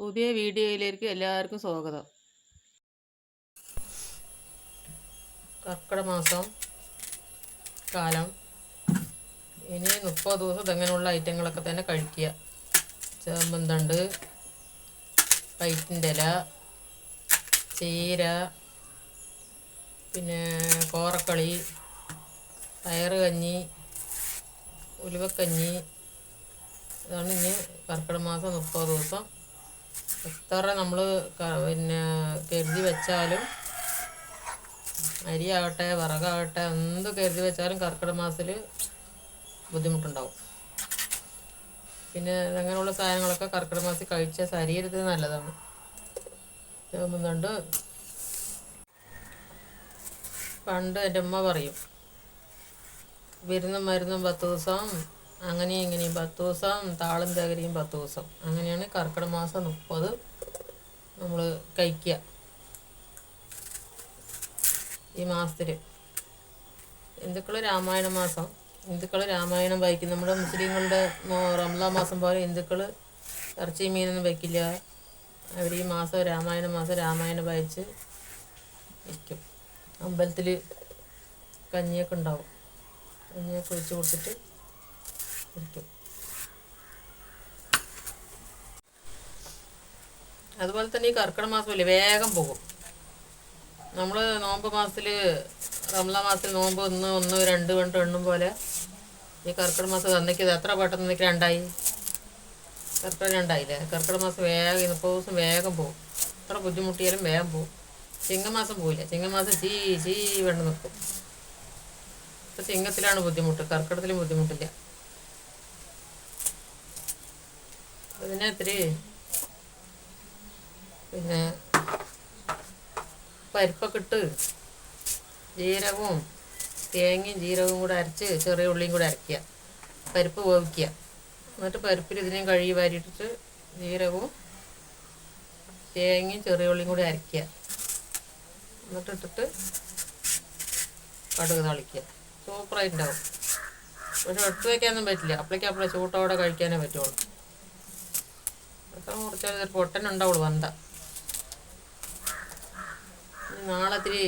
പുതിയ വീഡിയോയിലേക്ക് എല്ലാവർക്കും സ്വാഗതം. കർക്കിടമാസം കാലം. ഇനി മുപ്പത് ദിവസം ഇതങ്ങനെയുള്ള ഐറ്റങ്ങളൊക്കെ തന്നെ കഴിക്കുക. ചേമ്പന്തണ്ട് പൈറ്റിന്റെ ഇല ചീര പിന്നെ കോറക്കളി കഞ്ഞി ഉലുവക്കഞ്ഞി. ഇതാണ് ഇനി കർക്കിടക മാസം മുപ്പത് ദിവസം എത്ര നമ്മൾ പിന്നെ കരുതി വെച്ചാലും അരിയാകട്ടെ വിറകാകട്ടെ എന്ത് കരുതി വെച്ചാലും കർക്കിടക മാസത്തിൽ ബുദ്ധിമുട്ടുണ്ടാവും. പിന്നെ അങ്ങനെയുള്ള സാധനങ്ങളൊക്കെ കർക്കിടക മാസത്തിൽ കഴിച്ച ശരീരത്തിന് നല്ലതാണ്. ചേമ്പുന്നുണ്ട് പണ്ട് എന്റെ ഉമ്മ പറയും വിരുന്നും മരുന്നും പത്ത് ദിവസം അങ്ങനെയും ഇങ്ങനെയും പത്ത് ദിവസം താളും തകരിയും പത്ത് ദിവസം. അങ്ങനെയാണ് കർക്കിടക മാസം മുപ്പത് നമ്മൾ കഴിക്കുക. ഈ മാസത്തിൽ ഹിന്ദുക്കൾ രാമായണ മാസം. ഹിന്ദുക്കൾ രാമായണം വായിക്കും. നമ്മുടെ മുസ്ലിങ്ങളുടെ റംലാ മാസം പോലെ ഹിന്ദുക്കൾ ഇറച്ചി മീനൊന്നും വയ്ക്കില്ല അവർ ഈ മാസം രാമായണ മാസം രാമായണം വായിച്ച് ഇരിക്കും. അമ്പലത്തിൽ കഞ്ഞിയൊക്കെ ഉണ്ടാവും. കഞ്ഞിയൊക്കെ ഒഴിച്ച് കൊടുത്തിട്ട് ഇരിക്കും അതുപോലെ തന്നെ ഈ കർക്കിടക മാസമില്ലേ വേഗം പോകും. നമ്മൾ നോമ്പ് മാസത്തിൽ റംസാൻ മാസത്തിൽ നോമ്പ് ഒന്ന് ഒന്ന് രണ്ട് കണ്ട് എണ്ണും പോലെ ഈ കർക്കിടക മാസം തന്നിക്കത് എത്ര പെട്ടെന്ന് നിൽക്കുക രണ്ടായി? കർക്കിടക രണ്ടായില്ലേ? കർക്കിടക മാസം വേഗം മുപ്പത് ദിവസം വേഗം പോകും. എത്ര ബുദ്ധിമുട്ടിയാലും വേഗം പോകും. ചിങ്ങമാസം പോയില്ല ചിങ്ങമാസം ചീ ചീ വേണ്ട നിൽക്കും ഇപ്പം ചിങ്ങത്തിലാണ് ബുദ്ധിമുട്ട്. കർക്കിടത്തിലും ബുദ്ധിമുട്ടില്ല. അതിനെ പിന്നെ പരിപ്പൊക്കെ ഇട്ട് ജീരകവും തേങ്ങയും ജീരകവും കൂടെ അരച്ച് ചെറിയ ഉള്ളിയും കൂടെ അരയ്ക്കുക. പരിപ്പ് വേവിക്കുക. എന്നിട്ട് പരിപ്പിൽ ഇതിനെയും കഴുകി വാരിയിട്ടിട്ട് ജീരകവും തേങ്ങയും ചെറിയ ഉള്ളിയും കൂടി അരയ്ക്കുക. എന്നിട്ട് ഇട്ടിട്ട് കടുക് തളിക്കുക. സൂപ്പറായിട്ടുണ്ടാവും. പക്ഷെ എടുത്ത് വയ്ക്കാനൊന്നും പറ്റില്ല. അപ്പോഴേക്കും അപ്പോഴേ ചൂട്ടോടെ കഴിക്കാനേ പറ്റുള്ളൂ. അത്ര കുറച്ചാൽ ഒരു പൊട്ടൻ ഉണ്ടാവുള്ളൂ ഇനി നാളെ ഇത്തിരി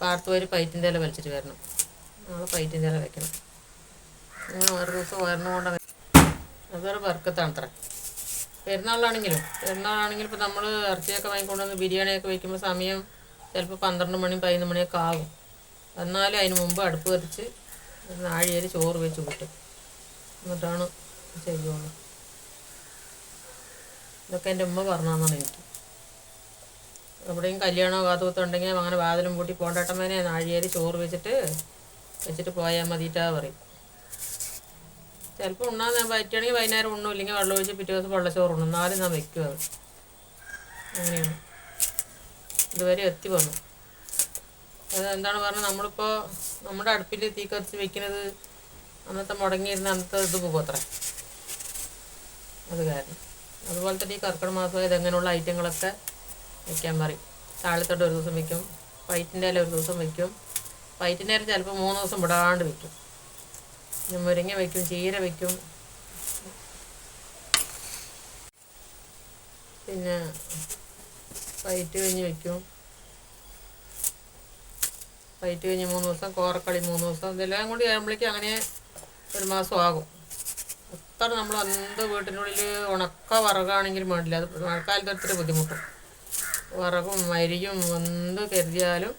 പാർത്തുപോയി പൈറ്റിന്റെ ഇല വലിച്ചിട്ട് വരണം. നാളെ പൈറ്റിന്റെ ഇല വെക്കണം. അങ്ങനെ ഓരോ ദിവസം കൊണ്ട് അതൊരു വർക്കത്താണ് അത്ര പെരുന്നാളിലാണെങ്കിലും പെരുന്നാളാണെങ്കിലും ഇപ്പോൾ നമ്മൾ ഇറച്ചിയൊക്കെ വാങ്ങിക്കൊണ്ടുവന്ന് ബിരിയാണിയൊക്കെ വയ്ക്കുമ്പോൾ സമയം ചിലപ്പോൾ പന്ത്രണ്ട് മണി പതിനൊന്ന് മണിയൊക്കെ ആകും എന്നാലും അതിന് മുമ്പ് അടുപ്പ് കത്തിച്ച് നാഴിയേരി ചോറ് വെച്ച് കൂട്ടും. എന്നിട്ടാണ് ചെയ്യുള്ളൂ. ഇതൊക്കെ എന്റെ ഉമ്മ പറഞ്ഞതാണ് എനിക്ക്. എവിടെയും കല്യാണമോ കാത്തുകുത്തുണ്ടെങ്കിൽ അങ്ങനെ വാതിലും പൂട്ടി പോണ്ടേട്ടമ്മേനെ നാഴിയേരി ചോറ് വെച്ചിട്ട് വെച്ചിട്ട് പോയാൽ മതിയിട്ടാ പറയും. ചിലപ്പോൾ ഉണ്ണാൻ ഞാൻ പറ്റുകയാണെങ്കിൽ വൈകുന്നേരം ഉണ്ണും ഇല്ലെങ്കിൽ വെള്ളം ഒഴിച്ച് പിറ്റേ ദിവസം വെള്ളച്ചോറ് ഉണ്ണും. എന്നാലും ഞാൻ വെക്കും അത്. അങ്ങനെയാണ്. ഇതുവരെ എത്തി വന്നു. അത് എന്താണ് പറഞ്ഞത്? നമ്മളിപ്പോൾ നമ്മുടെ അടുപ്പിൽ തീ കത്തിച്ച് വെക്കുന്നത് അന്നത്തെ മുടങ്ങിയിരുന്ന അന്നത്തെ ഇത് പോകും അത്ര അത് കാരണം. അതുപോലെ തന്നെ ഈ കർക്കിടക മാസം ഇതെങ്ങനെയുള്ള ഐറ്റങ്ങളൊക്കെ വെക്കാൻ പറയും. താളിത്തട്ട് ഒരു ദിവസം വെക്കും വൈറ്റിന്റെ ഇല ഒരു ദിവസം വെക്കും. വൈറ്റിന്റെ ഇല ചിലപ്പോൾ മൂന്ന് ദിവസം വിടാണ്ട് പിന്നെ മുരിങ്ങ വെക്കും ചീര വെക്കും. പിന്നെ വൈറ്റ് കഞ്ഞി വെക്കും. വൈറ്റ് കഴിഞ്ഞ് മൂന്ന് ദിവസം കോറക്കളി മൂന്ന് ദിവസം. ഇതെല്ലാം കൂടി ആകുമ്പോഴേക്കും അങ്ങനെ ഒരു മാസം ആകും. എത്ര നമ്മൾ എന്ത് വീട്ടിനുള്ളിൽ ഉണക്ക വിറകാണെങ്കിലും വേണ്ടില്ല. അത് മഴക്കാലത്ത് ഒത്തിരി ബുദ്ധിമുട്ടും. വിറകും മരിയും എന്ത് കരുതിയാലും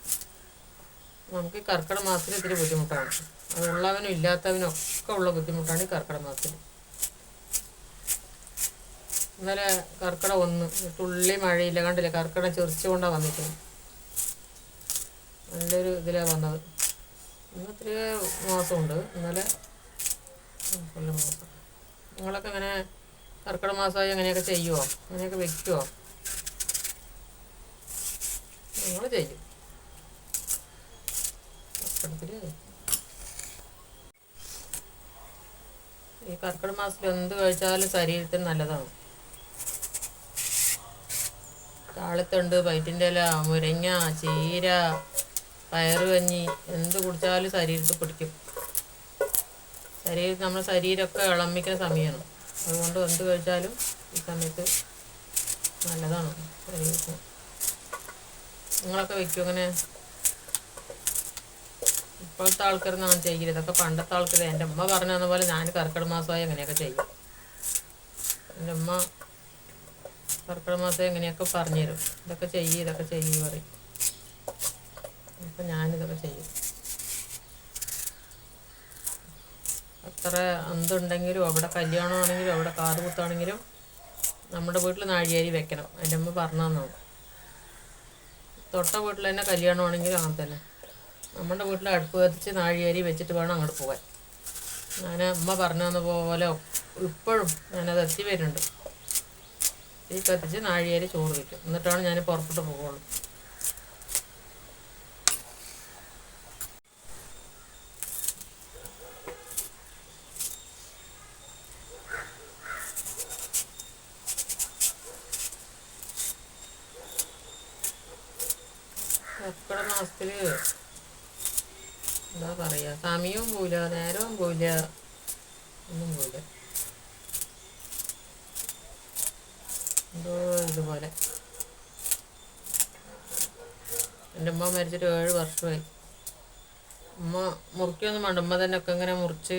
നമുക്ക് ഈ കർക്കിടക മാസത്തിൽ ഇത്തിരി ബുദ്ധിമുട്ടാണ്. അത് ഉള്ളവനും ഇല്ലാത്തവനും ഒക്കെ ഉള്ള ബുദ്ധിമുട്ടാണ് ഈ കർക്കിടക മാസത്തിൽ. ഇന്നലെ കർക്കിടക ഒന്ന് തുള്ളി മഴയില്ല. കണ്ടില്ല? കർക്കിടകം ചെറിച്ചുകൊണ്ടാണ് വന്നിട്ടുണ്ട് നല്ലൊരു ഇതിലാണ് വന്നത്. ഇന്ന് ഒത്തിരി മാസമുണ്ട്. ഇന്നലെ കൊല്ലം നിങ്ങളൊക്കെ ഇങ്ങനെ കർക്കിടക മാസമായി അങ്ങനെയൊക്കെ ചെയ്യുമോ അങ്ങനെയൊക്കെ വെക്കുമോ നിങ്ങൾ ചെയ്യും. ഈ കർക്കിടക മാസത്തിൽ എന്ത് കഴിച്ചാലും ശരീരത്തിന് നല്ലതാണ്. താളിത്തണ്ട് വയറ്റിന്റെ ഇല മുരങ്ങ ചീര പയറ് കഞ്ഞി എന്ത് കുടിച്ചാലും ശരീരത്തിൽ പിടിക്കും. ശരീരം നമ്മുടെ ശരീരമൊക്കെ ഇളമ്മിക്കുന്ന സമയമാണ്. അതുകൊണ്ട് എന്ത് കഴിച്ചാലും ഈ സമയത്ത് നല്ലതാണ്. ശരീരത്തിന്. നിങ്ങളൊക്കെ വെക്കും അങ്ങനെ ഇപ്പോഴത്തെ ആൾക്കാരൊന്നും അങ്ങനെ ചെയ്യില്ല. ഇതൊക്കെ പണ്ടത്തെ ആൾക്കാർ എന്റെ ഉമ്മ പറഞ്ഞു തന്ന പോലെ ഞാൻ കർക്കിടക മാസമായി അങ്ങനെയൊക്കെ ചെയ്യും. എന്റെ ഉമ്മ കർക്കിടക മാസം എങ്ങനെയൊക്കെ പറഞ്ഞു തരും ഇതൊക്കെ ചെയ്യും ഇതൊക്കെ ചെയ്യും പറയും. അപ്പം ഞാനിതൊക്കെ ചെയ്യും. എത്ര എന്തുണ്ടെങ്കിലും അവിടെ കല്യാണമാണെങ്കിലും അവിടെ കാറ് കുത്താണെങ്കിലും നമ്മുടെ വീട്ടിൽ നാഴിയേരി വെക്കണം. എന്റെ അമ്മ പറഞ്ഞു തന്നത് തൊട്ട വീട്ടിൽ തന്നെ കല്യാണമാണെങ്കിലും അങ്ങനെ തന്നെ. നമ്മുടെ വീട്ടിൽ അടുപ്പ് കത്തിച്ച് നാഴിയേരി വെച്ചിട്ട് വേണം അങ്ങോട്ട് പോകാൻ. ഞാൻ അമ്മ പറഞ്ഞു തന്ന പോലെ ഇപ്പോഴും ഞാനത് എത്തി വരുന്നുണ്ട്. ഈ കത്തിച്ച് നാഴിയേരി ചോറ് വയ്ക്കും. എന്നിട്ടാണ് ഞാൻ പുറത്തോട്ട് പോകുള്ളൂ കർക്കിടക മാസത്തിൽ എന്താ പറയാ സമയവും പോല നേരവും പോല ഒന്നും പോല എന്തോ ഇതുപോലെ. എന്റെ ഉമ്മ മരിച്ചിട്ട് ഏഴ് വർഷമായി. ഉമ്മ മുറിക്കൊന്നും വേണ്ട ഉമ്മ തന്നെ ഒക്കെ ഇങ്ങനെ മുറിച്ച്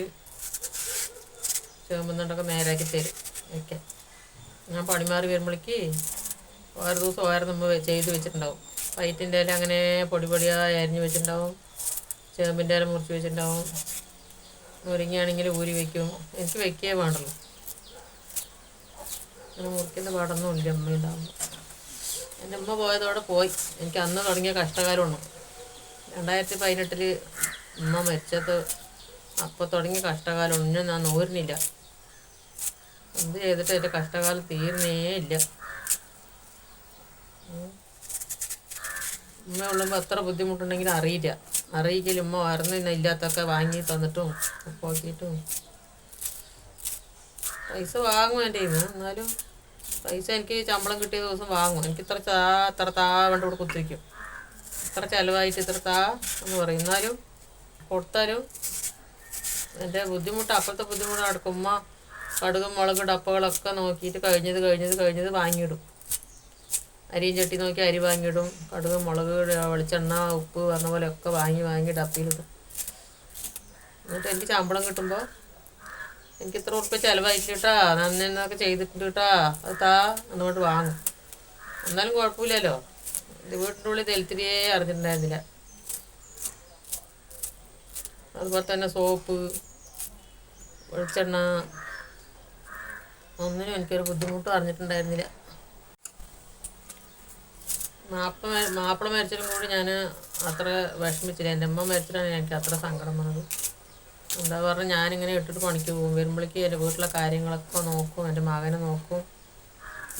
ചേമ്പുന്നുണ്ടൊക്കെ നേരാക്കി തരും ഒക്കെ ഞാൻ പണിമാറി വരുമ്പോഴേക്ക് ഓരോ ദിവസം ഓരോ നമ്മൾ ചെയ്ത് വെച്ചിട്ടുണ്ടാവും. വയറ്റിന്റെ ഇല അങ്ങനെ പൊടി പൊടിയായി അരിഞ്ഞ് വെച്ചിട്ടുണ്ടാവും. ചേമ്പിന്റെ ഇല മുറിച്ച് വെച്ചിട്ടുണ്ടാവും. മുരിങ്ങയാണെങ്കിൽ ഊരി വെക്കും. എനിക്ക് വെക്കേ വേണ്ടല്ലോ അങ്ങനെ മുറിക്കുന്ന പാടൊന്നും ഇല്ല അമ്മ ഉണ്ടാകുമ്പോൾ എന്റെ അമ്മ പോയതോടെ പോയി. എനിക്ക് അന്ന് തുടങ്ങിയ കഷ്ടകാലമാണ്. രണ്ടായിരത്തി പതിനെട്ടിൽ അമ്മ മരിച്ചത്. അപ്പോൾ തുടങ്ങിയ കഷ്ടകാലം. ഒന്നും ഞാൻ നോരുന്നില്ല. എന്ത് ചെയ്തിട്ട് എന്റെ കഷ്ടകാലം തീരുന്നേ ഇല്ല. ഉമ്മ ഉള്ളുമ്പോൾ എത്ര ബുദ്ധിമുട്ടുണ്ടെങ്കിലും അറിയില്ല. അറിയിക്കലും ഉമ്മ വരുന്ന ഇല്ലാത്തൊക്കെ വാങ്ങി തന്നിട്ടും ഉപ്പാക്കിയിട്ടും പൈസ വാങ്ങും എന്റെ ഇന്ന് എന്നാലും പൈസ എനിക്ക് ശമ്പളം കിട്ടിയ ദിവസം വാങ്ങും. എനിക്ക് ഇത്ര താ ഇത്ര താ കൊണ്ട് ഇവിടെ കുത്തിരിക്കും ഇത്ര ചിലവായിട്ട് ഇത്ര താ എന്ന് പറയും. എന്നാലും കൊടുത്താലും എന്റെ ബുദ്ധിമുട്ട് അപ്പോഴത്തെ ബുദ്ധിമുട്ട് നടക്കും ഉമ്മ കടുകും മുളക് ഡപ്പകളൊക്കെ നോക്കിയിട്ട് കഴിഞ്ഞത് കഴിഞ്ഞത് കഴിഞ്ഞത് വാങ്ങിയിടും. അരിയും ചട്ടി നോക്കി അരി വാങ്ങിയിടും. കടുക് മുളക് വെളിച്ചെണ്ണ ഉപ്പ് പറഞ്ഞ പോലെ ഒക്കെ വാങ്ങി വാങ്ങി ഡപ്പിയിലിടും. എന്നിട്ട് എനിക്ക് ശമ്പളം കിട്ടുമ്പോൾ എനിക്ക് ഇത്ര ഉറപ്പ് ചിലവായിട്ടാ നന്നൊക്കെ എന്നൊക്കെ ചെയ്തിട്ടുണ്ട് കേട്ടാ അത് താ എന്നോട്ട് വാങ്ങും. എന്നാലും കുഴപ്പമില്ലല്ലോ. വീട്ടിന്റെ ഉള്ളിൽ തെലുത്തിരിയേ അറിഞ്ഞിട്ടുണ്ടായിരുന്നില്ല. അതുപോലെ തന്നെ സോപ്പ് വെളിച്ചെണ്ണ ഒന്നിനും എനിക്കൊരു ബുദ്ധിമുട്ടും അറിഞ്ഞിട്ടുണ്ടായിരുന്നില്ല. മാപ്പ മാപ്പിള മരിച്ചാലും കൂടി ഞാൻ അത്ര വിഷമിച്ചില്ല. എന്റെ അമ്മ മരിച്ചിട്ടാണ് എനിക്ക് അത്ര സങ്കടം വന്നത്. എന്താ പറഞ്ഞാൽ ഞാനിങ്ങനെ ഇട്ടിട്ട് പണിക്ക് പോകും. വരുമ്പോഴേക്ക് എന്റെ വീട്ടിലെ കാര്യങ്ങളൊക്കെ നോക്കും എന്റെ മകനെ നോക്കും.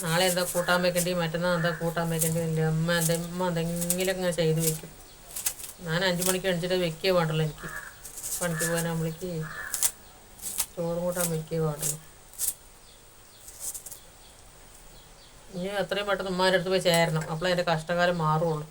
നാളെ എന്താ കൂട്ടാൻ വെക്കേണ്ടി മറ്റന്നാൾ എന്താ കൂട്ടാൻ വെക്കേണ്ടി എന്റെ അമ്മ എന്റെ അമ്മ എന്തെങ്കിലും ഇങ്ങനെ ചെയ്ത് വെക്കും. ഞാൻ അഞ്ച് മണിക്ക് എണിച്ചിട്ട് വെക്കേ വേണ്ടല്ലോ എനിക്ക്. പണിക്ക് പോകാനാകുമ്പോഴേക്ക് ചോറ് കൂട്ടാൻ വെക്കേ വേണ്ടല്ലോ ഇനി എത്രയും പെട്ടെന്ന് ഉമ്മാന്റെ അടുത്ത് പോയി ചേരണം. അപ്പോഴേ എന്റെ കഷ്ടകാലം മാറുള്ളൂ.